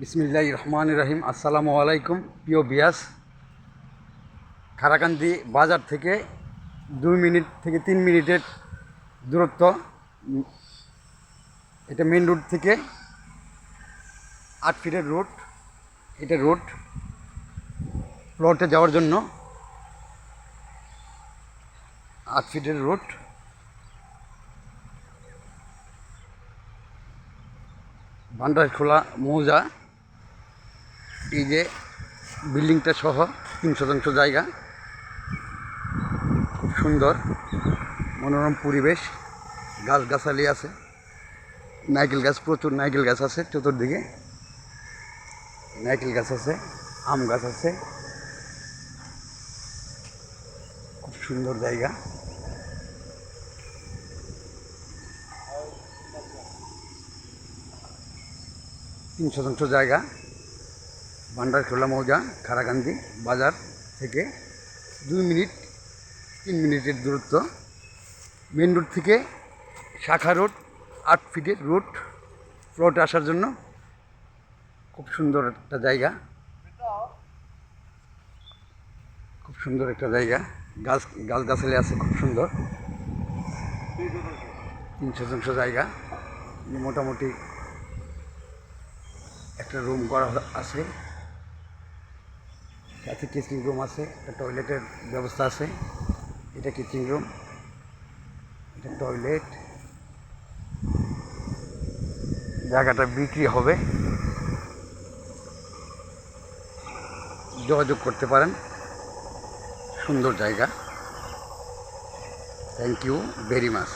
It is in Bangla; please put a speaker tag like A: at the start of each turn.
A: বিসমিল্লাহ রহমান রহিম। আসসালামু আলাইকুম, প্রিয় বিয়াস। খারাকান্দি বাজার থেকে দুই মিনিট থেকে তিন মিনিটের দূরত্ব। এটা মেন রোড থেকে আট ফিটের রোড এটা রোড প্লটে যাওয়ার জন্য আট ফিটের রোড ভান্ডারখোলা মৌজা। এই যে বিল্ডিংটা সহ তিন শতাংশ জায়গা। খুব সুন্দর, মনোরম পরিবেশ, গাছগাছালি আছে, নারকেল গাছ, প্রচুর নারকেল গাছ আছে চতুর্দিকে। নারকেল গাছ আছে, আম গাছ আছে। খুব সুন্দর জায়গা। তিন শতাংশ জায়গা। ভান্ডারখোলা মৌজা খারাকান্দি বাজার থেকে দুই মিনিট, তিন মিনিটের দূরত্ব। মেন রোড থেকে শাখা রোড, আট ফিটের রোড প্লটে আসার জন্য খুব সুন্দর একটা জায়গা। খুব সুন্দর একটা জায়গা। গাছ গাছ গাছগাছালি আছে, খুব সুন্দর। তিন শতাংশ জায়গা। মোটামুটি একটা রুম করা আছে। সাথে কিচিং রুম আছে, একটা টয়লেটের ব্যবস্থা আছে। এটা কিচিং রুম, এটা টয়লেট। জায়গাটা বিক্রি হবে। যোগাযোগ করতে পারেন। সুন্দর জায়গা। Thank you very much